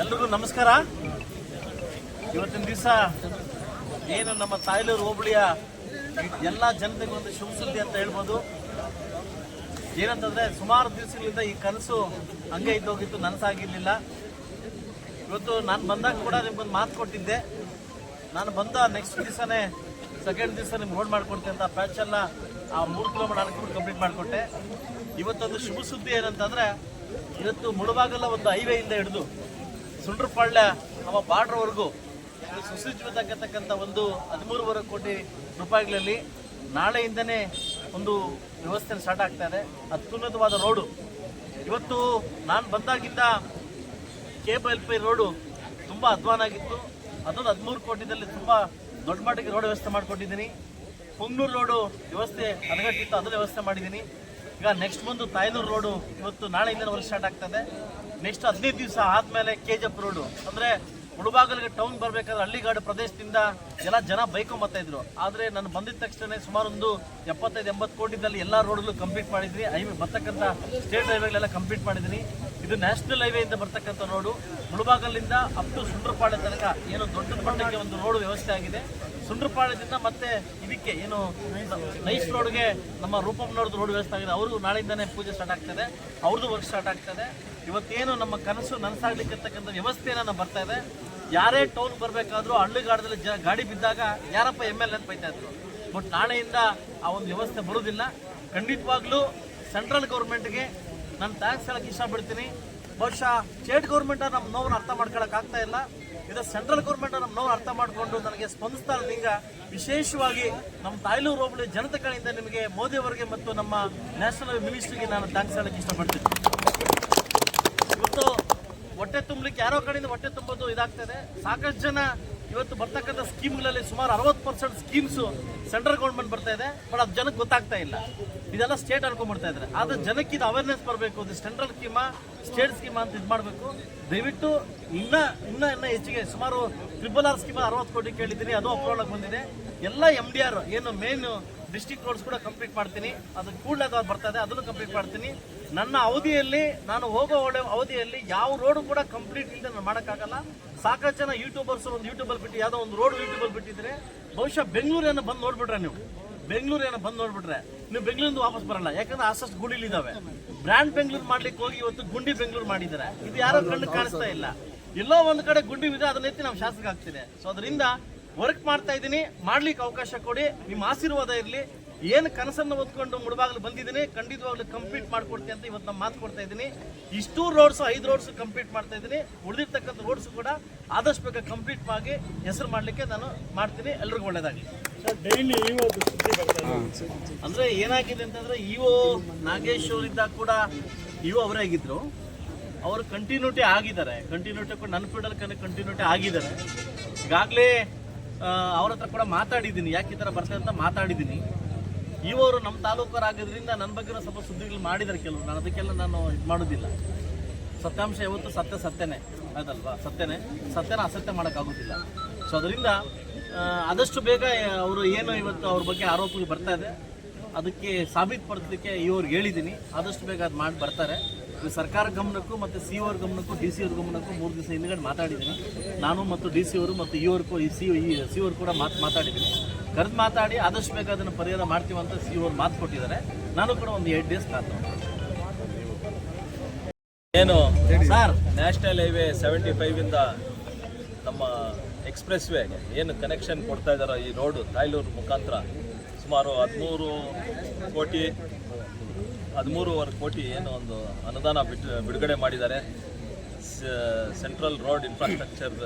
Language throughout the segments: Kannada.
ಎಲ್ರಿಗೂ ನಮಸ್ಕಾರ. ಇವತ್ತಿನ ದಿವಸ ಏನು ನಮ್ಮ ತಾಯ್ಲೂರು ಹೋಬಳಿಯ ಎಲ್ಲ ಜನತೆಗೆ ಒಂದು ಶುಭ ಸುದ್ದಿ ಅಂತ ಹೇಳ್ಬೋದು. ಏನಂತಂದ್ರೆ ಸುಮಾರು ದಿವಸಗಳಿಂದ ಈ ಕನಸು ಹಂಗೆ ಇದ್ದೋಗಿತ್ತು ನನಸಾಗಿರ್ಲಿಲ್ಲ. ಇವತ್ತು ನಾನು ಬಂದಾಗ ಕೂಡ ನಿಮ್ಗೊಂದು ಮಾತು ಕೊಟ್ಟಿದ್ದೆ. ನಾನು ಬಂದ ನೆಕ್ಸ್ಟ್ ದಿವಸನೇ ಸೆಕೆಂಡ್ ದಿವಸ ನಿಮ್ಗೆ ರೋಡ್ ಮಾಡ್ಕೊಡ್ತೀನಿ ಅಂತ ಪ್ಯಾಚ್ ಎಲ್ಲ ಆ ಮೂರು ಕಿಲೋಮೀಟರ್ ನಾಲ್ಕು ಕಂಪ್ಲೀಟ್ ಮಾಡಿಕೊಟ್ಟೆ. ಇವತ್ತೊಂದು ಶುಭ ಸುದ್ದಿ ಏನಂತಂದ್ರೆ, ಇವತ್ತು ಮುಳುಬಾಗಲ ಒಂದು ಹೈವೇ ಇಂದ ಹಿಡಿದು ಸುಂಡ್ರಪಾಳ್ಯ ನಮ್ಮ ಬಾರ್ಡ್ರ್ವರೆಗೂ ಸುಸಜ್ಜಿತಕ್ಕಂಥ ಒಂದು ಹದಿಮೂರುವರೆ ಕೋಟಿ ರೂಪಾಯಿಗಳಲ್ಲಿ ನಾಳೆಯಿಂದನೇ ಒಂದು ವ್ಯವಸ್ಥೆ ಸ್ಟಾರ್ಟ್ ಆಗ್ತಾ ಇದೆ. ಅತ್ಯುನ್ನತವಾದ ರೋಡು ಇವತ್ತು ನಾನು ಬಂದಾಗಿಂದ ಕೇಬಲ್ ಪೈ ರೋಡು ತುಂಬ ಅಧ್ವಾನ ಆಗಿತ್ತು. ಅದೊಂದು ಹದಿಮೂರು ಕೋಟಿದಲ್ಲಿ ತುಂಬ ದೊಡ್ಡ ಮಟ್ಟಿಗೆ ರೋಡ್ ವ್ಯವಸ್ಥೆ ಮಾಡಿಕೊಟ್ಟಿದ್ದೀನಿ ಪುಂಗ್ನೂರು ರೋಡು ವ್ಯವಸ್ಥೆ ಹದಗಟ್ಟಿತ್ತು ಅದರ ವ್ಯವಸ್ಥೆ ಮಾಡಿದ್ದೀನಿ. ಈಗ ನೆಕ್ಸ್ಟ್ ಬಂದು ತಾಯ್ನೂರು ರೋಡು ಇವತ್ತು ನಾಳೆಯಿಂದ ವರ್ಷ ಸ್ಟಾರ್ಟ್ ಆಗ್ತದೆ. ನೆಕ್ಸ್ಟ್ ಹದಿನೈದು ದಿವಸ ಆದಮೇಲೆ ಕೆ ರೋಡು ಅಂದರೆ ಮುಳುಬಾಗಲಿಗೆ ಟೌನ್ ಬರಬೇಕಾದ್ರೆ ಹಳ್ಳಿಗಾಡು ಪ್ರದೇಶದಿಂದ ಎಲ್ಲ ಜನ ಬೈಕೊಂಬತ್ತಾ ಇದ್ರು. ಆದರೆ ನಾನು ಬಂದಿದ ತಕ್ಷಣ ಸುಮಾರು ಒಂದು ಎಪ್ಪತ್ತೈದು, ಎಂಬತ್ತು ಕೋಟಿದಲ್ಲಿ ಎಲ್ಲ ರೋಡ್ಗಳು ಕಂಪ್ಲೀಟ್ ಮಾಡಿದ್ರಿ. ಹೈವೇ ಬರ್ತಕ್ಕಂಥ ಸ್ಟೇಟ್ ಹೈವೇಗಳೆಲ್ಲ ಕಂಪ್ಲೀಟ್ ಮಾಡಿದ್ದೀನಿ ಇದು ನ್ಯಾಷನಲ್ ಹೈವೇ ಇಂದ ಬರ್ತಕ್ಕಂಥ ರೋಡು ಮುಳುಬಾಗಲಿಂದ ಅಪ್ ಟು ಸುಂಡ್ರಪಾಳ್ಯ ತನಕ ಏನು ದೊಡ್ಡ ಮಟ್ಟಕ್ಕೆ ಒಂದು ರೋಡ್ ವ್ಯವಸ್ಥೆ ಆಗಿದೆ. ಸುಂಡ್ರಪಾಳ್ಯದಿಂದ ಮತ್ತೆ ಇದಕ್ಕೆ ಏನು ನೈಸ್ ರೋಡ್ಗೆ ನಮ್ಮ ರೂಪಮ್ನವ್ರದ್ದು ರೋಡ್ ವ್ಯವಸ್ಥೆ ಆಗಿದೆ. ಅವ್ರಿಗೂ ನಾಳೆಯಿಂದನೇ ಪೂಜೆ ಸ್ಟಾರ್ಟ್ ಆಗ್ತದೆ. ಅವ್ರದ್ದು ವರ್ಕ್ ಸ್ಟಾರ್ಟ್ ಆಗ್ತದೆ. ಇವತ್ತೇನು ನಮ್ಮ ಕನಸು ನನಸಾಗ್ಲಿಕ್ಕಿರ್ತಕ್ಕಂಥ ವ್ಯವಸ್ಥೆ ಏನೋ ಬರ್ತಾ ಇದೆ. ಯಾರೇ ಟೌನ್ ಬರಬೇಕಾದ್ರೂ ಹಳ್ಳಿಗಾಡದಲ್ಲಿ ಜ ಗಾಡಿ ಬಿದ್ದಾಗ ಯಾರಪ್ಪ ಎಂ ಎಲ್ ಅಂತ ಬೈತಾ ಇದ್ರು. ಬಟ್ ನಾಳೆಯಿಂದ ಆ ಒಂದು ವ್ಯವಸ್ಥೆ ಬರೋದಿಲ್ಲ ಖಂಡಿತವಾಗ್ಲೂ ಸೆಂಟ್ರಲ್ ಗೌರ್ಮೆಂಟ್ಗೆ ನಾನು ಥ್ಯಾಂಕ್ಸ್ ಹೇಳಕ್ಕೆ ಇಷ್ಟಪಡ್ತೀನಿ. ಬಹುಶಃ ಸ್ಟೇಟ್ ಗೌರ್ಮೆಂಟ್ ನಮ್ಮ ನೋವನ್ನು ಅರ್ಥ ಮಾಡ್ಕೊಳಕ್ ಆಗ್ತಾ ಇಲ್ಲ. ಇದು ಸೆಂಟ್ರಲ್ ಗೌರ್ಮೆಂಟ್ ನಮ್ಮ ನೋವು ಅರ್ಥ ಮಾಡಿಕೊಂಡು ನನಗೆ ಸ್ಪಂದಿಸ್ತಾ ಇರೋದ್ರಿಂದ ವಿಶೇಷವಾಗಿ ನಮ್ಮ ತಾಯ್ಲೂರು ಹೋಬಳಿ ಜನತೆ ಕಡೆಯಿಂದ ನಿಮಗೆ ಮೋದಿ ಅವರಿಗೆ ಮತ್ತು ನಮ್ಮ ನ್ಯಾಷನಲ್ ಮಿನಿಸ್ಟ್ರಿಗೆ ನಾನು ಥ್ಯಾಂಕ್ಸ್ ಹೇಳಕ್ಕೆ ಇಷ್ಟಪಡ್ತೀನಿ. ಇವತ್ತು ಹೊಟ್ಟೆ ತುಂಬಲಿಕ್ಕೆ ಯಾರೋ ಕಡೆಯಿಂದ ಹೊಟ್ಟೆ ತುಂಬೋದು ಇದಾಗ್ತದೆ. ಸಾಕಷ್ಟು ಜನ ಇವತ್ತು ಬರ್ತಕ್ಕಂಥ ಸ್ಕೀಮ್ಗಳಲ್ಲಿ ಸುಮಾರು ಅರವತ್ತು ಪರ್ಸೆಂಟ್ ಸ್ಕೀಮ್ಸು ಸೆಂಟ್ರಲ್ ಗೌರ್ಮೆಂಟ್ ಬರ್ತಾ ಇದೆ, ಬಟ್ ಅದು ಜನಕ್ಕೆ ಗೊತ್ತಾಗ್ತಾ ಇಲ್ಲ. ಇದೆಲ್ಲ ಸ್ಟೇಟ್ ಅನ್ಕೊಂಡ್ಬಿಡ್ತಾ ಇದ್ದಾರೆ ಆದ್ರೆ ಜನಕ್ಕೆ ಇದು ಅವೇರ್ನೆಸ್ ಬರಬೇಕು. ಇದು ಸೆಂಟ್ರಲ್ ಸ್ಕೀಮಾ, ಸ್ಟೇಟ್ ಸ್ಕೀಮಾ ಅಂತ ಇದು ಮಾಡಬೇಕು. ದಯವಿಟ್ಟು ಇನ್ನ ಇನ್ನ, ಇನ್ನೂ ಹೆಚ್ಚಿಗೆ ಸುಮಾರು ಟ್ರಿಬಲ್ ಆರ್ ಸ್ಕೀಮ್ ಅರವತ್ತು ಕೋಟಿ ಕೇಳಿದ್ದೀನಿ. ಅದು ಅಪ್ರೂವಲ್ ಬಂದಿದೆ. ಎಲ್ಲ ಎಂ ಡಿ ಆರ್ ಏನು ಮೇನ್ ಡಿಸ್ಟಿಕ್ ರೋಡ್ಸ್ ಕೂಡ ಕಂಪ್ಲೀಟ್ ಮಾಡ್ತೀನಿ. ಅದು ಕೂಡಲೇ ಬರ್ತಾ ಇದೆ ಅದನ್ನು ಕಂಪ್ಲೀಟ್ ಮಾಡ್ತೀನಿ. ನನ್ನ ಅವಧಿಯಲ್ಲಿ, ನಾನು ಹೋಗೋ ಒಳ್ಳೆ ಅವಧಿಯಲ್ಲಿ ಯಾವ ರೋಡ್ ಕೂಡ ಕಂಪ್ಲೀಟ್ ಇಲ್ಲದೆ ನಾನು ಮಾಡೋಕ್ಕಾಗಲ್ಲ. ಸಾಕಷ್ಟು ಜನ ಯೂಟ್ಯೂಬರ್ಸ್ ಒಂದು ಯೂಟ್ಯೂಬಲ್ಲಿ ಬಿಟ್ಟು, ಯಾವುದೋ ಒಂದು ರೋಡ್ ಯೂಟ್ಯೂಬಲ್ಲಿ ಬಿಟ್ಟಿದ್ರೆ, ಬಹುಶಃ ಬೆಂಗಳೂರೇನೋ ಬಂದು ನೋಡ್ಬಿಟ್ರೆ ನೀವು. ಬೆಂಗಳೂರೇನೋ ಬಂದು ನೋಡ್ಬಿಟ್ರೆ, ನೀವು ಬೆಂಗಳೂರಿಂದ ವಾಪಸ್ ಬರಲ್ಲ. ಯಾಕಂದ್ರೆ ಅಷ್ಟು ಗುಡಿಲಿದ್ದಾವೆ ಬ್ರ್ಯಾಂಡ್ ಬೆಂಗಳೂರು ಮಾಡ್ಲಿಕ್ಕೆ ಹೋಗಿ ಇವತ್ತು ಗುಂಡಿ ಬೆಂಗಳೂರು ಮಾಡಿದ್ದಾರೆ. ಇದು ಯಾರೋ ಕಣ್ಣು ಕಾಣಿಸ್ತಾ ಇಲ್ಲ. ಎಲ್ಲೋ ಒಂದು ಕಡೆ ಗುಂಡಿ ಇದೆ, ಅದನ್ನ ಎತ್ತಿ ನಾವು ಶಾಸಕ ಆಗ್ತಿದೆ ಸೊ ಅದರಿಂದ ವರ್ಕ್ ಮಾಡ್ತಾ ಇದ್ದೀನಿ ಮಾಡ್ಲಿಕ್ಕೆ ಅವಕಾಶ ಕೊಡಿ ನಿಮ್ಮ ಆಶೀರ್ವಾದ ಇರಲಿ. ಏನು ಕನಸನ್ನು ಹೊತ್ಕೊಂಡು ಮುಡಬಾಗ್ಲು ಬಂದಿದ್ದೀನಿ ಖಂಡಿತವಾಗ್ಲೂ ಕಂಪ್ಲೀಟ್ ಮಾಡ್ಕೊಡ್ತೀನಿ ಅಂತ ಇವತ್ತು ನಾನು ಮಾತು ಕೊಡ್ತಾ ಇದ್ದೀನಿ. ಇಷ್ಟು ರೋಡ್ಸ್ ಐದು ರೋಡ್ಸ್ ಕಂಪ್ಲೀಟ್ ಮಾಡ್ತಾ ಇದ್ದೀನಿ. ಉಳಿದಿರ್ತಕ್ಕಂಥ ರೋಡ್ಸ್ ಕೂಡ ಆದಷ್ಟು ಬೇಗ ಕಂಪ್ಲೀಟ್ ಆಗಿ ಹೆಸರು ಮಾಡಲಿಕ್ಕೆ ನಾನು ಮಾಡ್ತೀನಿ. ಎಲ್ರಿಗೂ ಒಳ್ಳೇದಾಗಲಿ. ಡೈಲಿ ಅಂದರೆ ಏನಾಗಿದೆ ಅಂತಂದ್ರೆ ಇಒ ನಾಗೇಶ್ ಅವರಿದ್ದಾಗ ಕೂಡ ಇಒ ಅವರೇ ಆಗಿದ್ರು. ಅವರು ಕಂಟಿನ್ಯೂಟಿ ಆಗಿದ್ದಾರೆ. ಕಂಟಿನ್ಯೂಟಿ ಕೂಡ ನನ್ನ ಫೀಲ್ಡಲ್ಲಿ ಕಂಟಿನ್ಯೂಟಿ ಆಗಿದ್ದಾರೆ. ಈಗಾಗಲೇ ಅವ್ರ ಹತ್ರ ಕೂಡ ಮಾತಾಡಿದ್ದೀನಿ. ಯಾಕೆ ಈ ಥರ ಬರ್ತದೆ ಅಂತ ಮಾತಾಡಿದ್ದೀನಿ. ಇವರು ನಮ್ಮ ತಾಲೂಕರಾಗಿದ್ದರಿಂದ ನನ್ನ ಬಗ್ಗೆ ಸ್ವಲ್ಪ ಸುದ್ದಿಗಳು ಮಾಡಿದ್ದಾರೆ ಕೆಲವರು. ನಾನು ಅದಕ್ಕೆಲ್ಲ ನಾನು ಇದು ಮಾಡೋದಿಲ್ಲ. ಸತ್ಯಾಂಶ ಯಾವತ್ತು ಸತ್ಯ ಸತ್ಯನೇ. ಆಯ್ತಲ್ವಾ ಸತ್ಯನೇ. ಸತ್ಯನ ಅಸತ್ಯ ಮಾಡೋಕ್ಕಾಗೋದಿಲ್ಲ. ಸೊ ಅದರಿಂದ ಆದಷ್ಟು ಬೇಗ ಅವರು ಏನು ಇವತ್ತು ಅವ್ರ ಬಗ್ಗೆ ಆರೋಪಗಳು ಬರ್ತಾ ಇದೆ, ಅದಕ್ಕೆ ಸಾಬೀತುಪಡಿಸಲಿಕ್ಕೆ ಇವ್ರಿಗೆ ಹೇಳಿದ್ದೀನಿ. ಆದಷ್ಟು ಬೇಗ ಅದು ಮಾಡಿ ಬರ್ತಾರೆ. ಇದು ಸರ್ಕಾರ ಗಮನಕ್ಕೂ ಮತ್ತು ಸಿ ಅವ್ರ ಗಮನಕ್ಕೂ ಡಿ ಸಿ ಅವ್ರ ಗಮನಕ್ಕೂ ಮೂರು ದಿವಸ ಹಿಂದ್ಗಡೆ ಮಾತಾಡಿದ್ದೀನಿ. ನಾನು ಮತ್ತು ಡಿ ಸಿ ಅವರು ಮತ್ತು ಇ ಅವ್ರು ಈ ಸಿ ಈ ಸಿ ಅವ್ರು ಕೂಡ ಮಾತು ಮಾತಾಡಿದ್ದೀನಿ. ಕರೆದು ಮಾತಾಡಿ ಆದಷ್ಟು ಬೇಗ ಅದನ್ನು ಪರಿಹಾರ ಮಾಡ್ತೀವಿ ಅಂತ ಸಿ ಅವ್ರು ಮಾತು ಕೊಟ್ಟಿದ್ದಾರೆ. ನಾನು ಕೂಡ ಒಂದು ಏಟ್ ಡೇಸ್ ಕಾತು ಏನು? ಸರ್ ನ್ಯಾಷನಲ್ ಹೈವೇ ಸೆವೆಂಟಿ ಫೈವಿಂದ ಇಂದ ನಮ್ಮ ಎಕ್ಸ್ಪ್ರೆಸ್ ವೇ ಏನು ಕನೆಕ್ಷನ್ ಕೊಡ್ತಾ ಇದ್ದಾರೋ ಈ ರೋಡು ತಾಯ್ಲೂರು ಮುಖಾಂತರ ಸುಮಾರು ಹದಿಮೂರು ಕೋಟಿ ಹದಿಮೂರುವರೆ ಕೋಟಿ ಏನು ಒಂದು ಅನುದಾನ ಬಿಟ್ಟು ಬಿಡುಗಡೆ ಮಾಡಿದ್ದಾರೆ. ಸೆಂಟ್ರಲ್ ರೋಡ್ ಇನ್ಫ್ರಾಸ್ಟ್ರಕ್ಚರ್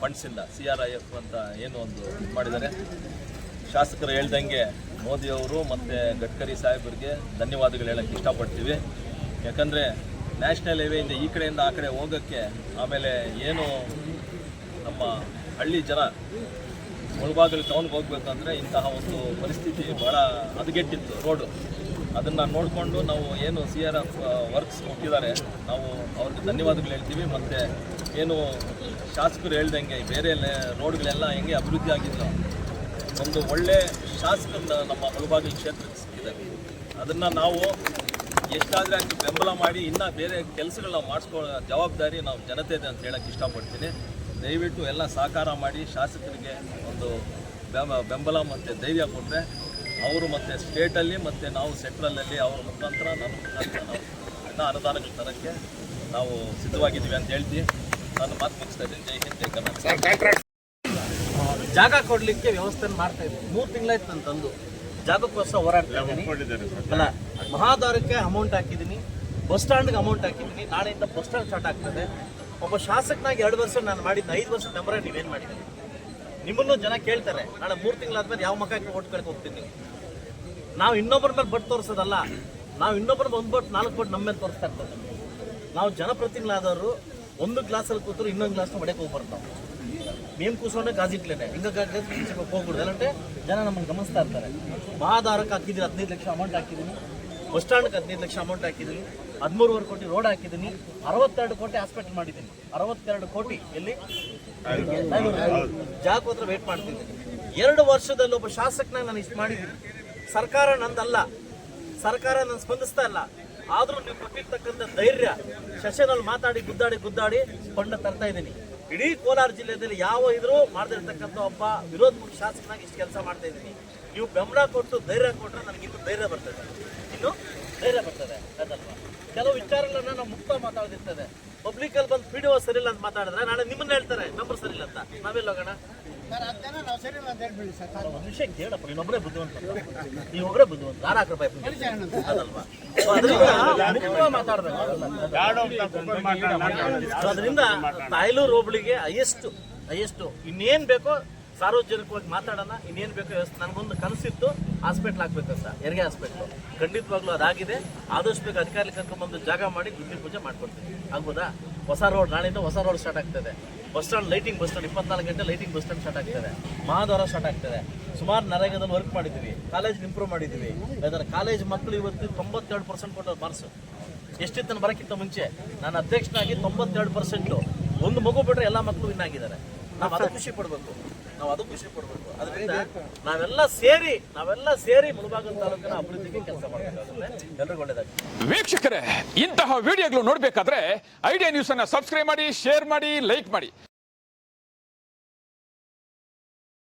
ಫಂಡ್ಸಿಂದ ಸಿ ಆರ್ ಐ ಎಫ್ ಅಂತ ಏನು ಒಂದು ಮಾಡಿದ್ದಾರೆ. ಶಾಸಕರು ಹೇಳ್ದಂಗೆ ಮೋದಿಯವರು ಮತ್ತು ಗಡ್ಕರಿ ಸಾಹೇಬರಿಗೆ ಧನ್ಯವಾದಗಳು ಹೇಳೋಕ್ಕೆ ಇಷ್ಟಪಡ್ತೀವಿ. ಯಾಕಂದರೆ ನ್ಯಾಷನಲ್ ಹೈವೇಯಿಂದ ಈ ಕಡೆಯಿಂದ ಆ ಕಡೆ ಹೋಗೋಕ್ಕೆ ಆಮೇಲೆ ಏನು ನಮ್ಮ ಹಳ್ಳಿ ಜನ ಮುಳುಬಾಗಿಲು ಟೌನ್ಗೆ ಹೋಗ್ಬೇಕಂದ್ರೆ ಇಂತಹ ಒಂದು ಪರಿಸ್ಥಿತಿ ಭಾಳ ಹದಗೆಟ್ಟಿತ್ತು ರೋಡು. ಅದನ್ನು ನೋಡಿಕೊಂಡು ನಾವು ಏನು ಸಿ ಆರ್ ಎಫ್ ವರ್ಕ್ಸ್ ಕೊಟ್ಟಿದ್ದಾರೆ, ನಾವು ಅವ್ರಿಗೆ ಧನ್ಯವಾದಗಳು ಹೇಳ್ತೀವಿ. ಮತ್ತು ಏನು ಶಾಸಕರು ಹೇಳ್ದಂಗೆ ಬೇರೆ ರೋಡ್ಗಳೆಲ್ಲ ಹೆಂಗೆ ಅಭಿವೃದ್ಧಿ ಆಗಿದ್ದೋ ಒಂದು ಒಳ್ಳೆ ಶಾಸಕರನ್ನ ನಮ್ಮ ಹಲಬಾಗಿ ಕ್ಷೇತ್ರಕ್ಕೆ ಸಿಕ್ಕಿದೆ. ಅದನ್ನು ನಾವು ಎಷ್ಟಾದರೆ ಅಷ್ಟು ಬೆಂಬಲ ಮಾಡಿ ಇನ್ನೂ ಬೇರೆ ಕೆಲಸಗಳನ್ನ ಮಾಡಿಸ್ಕೊಳ್ಳೋ ಜವಾಬ್ದಾರಿ ನಾವು ಜನತೆ ಇದೆ ಅಂತ ಹೇಳಕ್ಕೆ ಇಷ್ಟಪಡ್ತೀನಿ. ದಯವಿಟ್ಟು ಎಲ್ಲ ಸಹಕಾರ ಮಾಡಿ ಶಾಸಕರಿಗೆ ಒಂದು ಬೆಂಬ- ಬೆಂಬಲ ಮತ್ತು ಧೈರ್ಯ ಕೊಟ್ಟರೆ ಅವರು ಮತ್ತು ಸ್ಟೇಟಲ್ಲಿ ಮತ್ತು ನಾವು ಸೆಂಟ್ರಲಲ್ಲಿ ಅವರ ಮುಖಾಂತರ ನನ್ನ ಮುಖಾಂತರ ನಾವು ಎಲ್ಲ ಅನುದಾನಗಳು ತರಕ್ಕೆ ನಾವು ಸಿದ್ಧವಾಗಿದ್ದೀವಿ ಅಂತ ಹೇಳ್ತಿ. ನಾನು ಮಾತು ಮುಗಿಸ್ತಾ ಇದ್ದೀನಿ. ಜೈ ಹಿಂದ್ ಜೈ ಕರ್ನಾಟಕ. ಜಾಗ ಕೊಡ್ಲಿಕ್ಕೆ ವ್ಯವಸ್ಥೆ ಮಾಡ್ತಾ ಇದ್ದೀನಿ. ಮೂರು ತಿಂಗಳಾಯ್ತು ನಾನು ತಂದು. ಜಾಗಕ್ಕೋಸ್ಕರ ಹೋರಾಡ್ತಾ ಇದ್ದೀನಿ. ಅಲ್ಲ ಮಹಾದ್ವಾರಕ್ಕೆ ಅಮೌಂಟ್ ಹಾಕಿದ್ದೀನಿ. ಬಸ್ ಸ್ಟ್ಯಾಂಡ್ಗೆ ಅಮೌಂಟ್ ಹಾಕಿದ್ದೀನಿ. ನಾಳೆಯಿಂದ ಬಸ್ ಸ್ಟ್ಯಾಂಡ್ ಸ್ಟಾರ್ಟ್ ಆಗ್ತದೆ. ಒಬ್ಬ ಶಾಸಕನಾಗಿ ಎರಡು ವರ್ಷ ನಾನು ಮಾಡಿದ್ದೆ ಐದು ವರ್ಷ ನಂಬರ ನೀವೇನು ಮಾಡಿದ್ದೀರಿ? ನಿಮ್ಮನ್ನು ಜನ ಕೇಳ್ತಾರೆ ನಾಳೆ ಮೂರು ತಿಂಗಳಾದ್ಮೇಲೆ ಯಾವ ಮಕ್ಕಳಿಗೆ ಓಟ್ ಕೇಳಕ್ಕೆ ಹೋಗ್ತೀನಿ ನೀವು ನಾವು ಇನ್ನೊಬ್ಬರ ಮೇಲೆ ಬಟ್ ತೋರಿಸೋದಲ್ಲ ನಾವು ಇನ್ನೊಬ್ಬರ ಒಂದು ಬಟ್ ನಾಲ್ಕು ಬಟ್ ನಮ್ಮ ಮೇಲೆ ತೋರಿಸ್ತಾ ಇರ್ತದೆ ನಾವು ಜನಪ್ರತಿನಿಧಿಗಳಾದವರು ಒಂದು ಗ್ಲಾಸಲ್ಲಿ ಕೂತರು ಇನ್ನೊಂದು ಗ್ಲಾಸ್ನ ಹೊಡೆಯಕ್ಕೆ ಹೋಗಿ ಬರ್ತಾವೆ ಮೇಮ್ ಕೂಸ್ಕೊಂಡೆ ಗಾಜಿಟ್ಲೇನೆ ಹಿಂಗ ಹೋಗ್ಬಿಡ್ದು ಅಲ್ಲಂటే ಜನ ನಮ್ಮನ್ನು ಗಮನಿಸ್ತಾ ಇರ್ತಾರೆ ಆಧಾರಕ್ಕೆ ಹಾಕಿದ್ರೆ ಹದಿನೈದು ಲಕ್ಷ ಅಮೌಂಟ್ ಹಾಕಿದ್ದೀನಿ ಬಸ್ ಸ್ಟ್ಯಾಂಡ್ಗೆ ಹದಿನೈದು ಲಕ್ಷ ಅಮೌಂಟ್ ಹಾಕಿದ್ದೀನಿ. ಹದಿಮೂರುವರೆ ಕೋಟಿ ರೋಡ್ ಹಾಕಿದ್ದೀನಿ. ಅರವತ್ತೆರಡು ಕೋಟಿ ಹಾಸ್ಪಿಟಲ್ ಮಾಡಿದ್ದೀನಿ. ಅರವತ್ತೆರಡು ಕೋಟಿ ಎಲ್ಲಿ? ಜಾಗ ಹತ್ರ ವೇಟ್ ಮಾಡ್ತಿದ್ದೀನಿ ಎರಡು ವರ್ಷದಲ್ಲಿ ಒಬ್ಬ ಶಾಸಕನ ನಾನು ಇಷ್ಟು ಮಾಡಿದ್ದೀನಿ. ಸರ್ಕಾರ ನಂದಲ್ಲ. ಸರ್ಕಾರ ನಾನು ಸ್ಪಂದಿಸ್ತಾ ಇಲ್ಲ. ಆದರೂ ನೀವು ಕೊಟ್ಟಿರ್ತಕ್ಕಂಥ ಧೈರ್ಯ ಸೆಷನಲ್ಲಿ ಮಾತಾಡಿ, ಗುದ್ದಾಡಿ ಗುದ್ದಾಡಿ ಕೊಂಡ ತರ್ತಾ ಇದ್ದೀನಿ. ಇಡೀ ಕೋಲಾರ ಜಿಲ್ಲೆಯಲ್ಲಿ ಯಾವ ಇದ್ರೂ ಮಾಡದಿರ್ತಕ್ಕಂಥ ಒಬ್ಬ ವಿರೋಧ ಪಕ್ಷ ಶಾಸಕನಾಗಿ ಇಷ್ಟು ಕೆಲಸ ಮಾಡ್ತಾ ಇದ್ದೀನಿ. ನೀವು ಬೆಂಬಲ ಕೊಟ್ಟು ಧೈರ್ಯ ಕೊಟ್ಟರೆ ನನಗೆ ಇನ್ನೂ ಧೈರ್ಯ ಬರ್ತದೆ ಇನ್ನು ಧೈರ್ಯ ಬರ್ತದೆ ಅದಲ್ವಾ ಕೆಲವು ವಿಚಾರಗಳನ್ನ ನಾವು ಮುಕ್ತ ಪಬ್ಲಿಕ್ ಅಲ್ಲಿ ಬಂದು ಪಿ ಡಿ ಸರಿ ಇಲ್ಲ ಅಂತ ಮಾತಾಡಿದ್ರೆ ನಾಳೆ ನಿಮ್ಮನ್ನ ಹೇಳ್ತಾರೆ ನಂಬರ್ ಸರಿ ಇಲ್ಲ ಅಂತ ನಾವೆಲ್ಲ ಹೋಗೋಣ ವಿಷಯ ಕೇಳಪ್ಪ ನೀನೊಬ್ಬರೇ ಬುದ್ಧಿವಂತ. ನೀವೊಬ್ಬರೇ ಬುದ್ಧಿವಂತ. ನಾನು ಹಾಕಿ ರೂಪಾಯಿ ಅದಲ್ವಾ? ಮಾತಾಡ್ಬೇಕು. ಅದರಿಂದ ತಾಯ್ಲೂರು ಹೋಬಳಿಗೆ ಹೈಯೆಸ್ಟ್ ಹೈಯೆಸ್ಟ್ ಇನ್ನೇನ್ ಬೇಕೋ ಸಾರ್ವಜನಿಕವಾಗಿ ಮಾತಾಡೋಣ, ಇನ್ನೇನು ಬೇಕೋ ವ್ಯವಸ್ಥೆ. ನನಗೊಂದು ಕನಸಿತ್ತು, ಹಾಸ್ಪಿಟ್ಲ್ ಹಾಕ್ಬೇಕಂತ ಹೆರಿಗೆ ಹಾಸ್ಪಿಟ್ಲು. ಖಂಡಿತವಾಗ್ಲೂ ಅದಾಗಿದೆ ಆದಷ್ಟು ಬೇಗ ಅಧಿಕಾರಿ ಕರ್ಕೊಂಡ್ಬಂದು ಜಾಗ ಮಾಡಿ ಗುದ್ದಿ ಪೂಜೆ ಮಾಡ್ಕೊಡ್ತೀವಿ ಆಗ್ಬೋದಾ? ಹೊಸ ರೋಡ್, ನಾಳೆಯಿಂದ ಹೊಸ ರೋಡ್ ಸ್ಟಾರ್ಟ್ ಆಗ್ತದೆ. Bus stand lighting bus stand ಇಪ್ಪತ್ನಾಲ್ಕು ಗಂಟೆ ಲೈಟಿಂಗ್ ಬಸ್ ಸ್ಟ್ಯಾಂಡ್ ಸ್ಟಾರ್ಟ್ ಆಗ್ತದೆ. ಮಹಾದ್ವಾರ ಸ್ಟಾರ್ಟ್ ಆಗ್ತದೆ. ಸುಮಾರು ನರೇಗಾದಲ್ಲಿ ವರ್ಕ್ ಮಾಡಿದ್ದೀವಿ ಕಾಲೇಜ್ ಇಂಪ್ರೂವ್ ಮಾಡಿದ್ದೀವಿ ಯಾಕಂದ್ರೆ ಕಾಲೇಜ್ ಮಕ್ಕಳು ಇವತ್ತು ತೊಂಬತ್ತೆರಡು ಪರ್ಸೆಂಟ್ ಕೊಟ್ಟರು ಮಾರ್ಕ್ಸ್ ಎಷ್ಟಿತ್ತು ಬರೋಕ್ಕಿಂತ ಮುಂಚೆ? ನಾನು ಅಧ್ಯಕ್ಷನಾಗಿ ತೊಂಬತ್ತೆರಡು ಪರ್ಸೆಂಟು ಒಂದು ಮಗು ಬಿಟ್ಟರೆ ಎಲ್ಲ ಮಕ್ಕಳು ವಿನ್ ಆಗಿದ್ದಾರೆ. ನಾವು ಅದು ಖುಷಿ ಪಡಬೇಕು. ನಾವು ಅದು ಖುಷಿ ಪಡಬೇಕು ಅದರಿಂದ ನಾವೆಲ್ಲ ಸೇರಿ ನಾವೆಲ್ಲ ಸೇರಿ ಮುಳಬಾಗಲ್ ತಾಲೂಕಿನ ಅಭಿವೃದ್ಧಿಗೆ ಕೆಲಸ ಮಾಡಬೇಕಾಗುತ್ತೆ. ಎಲ್ರಿಗೂ ಒಳ್ಳೇದಾಗ್ತದೆ ವೀಕ್ಷಕರೇ, ಇಂತಹ ವಿಡಿಯೋಗಳು ನೋಡಬೇಕಾದ್ರೆ ಐಡಿಯಾ ನ್ಯೂಸ್ ಅನ್ನ ಸಬ್ಸ್ಕ್ರೈಬ್ ಮಾಡಿ ಶೇರ್ ಮಾಡಿ ಲೈಕ್ ಮಾಡಿ.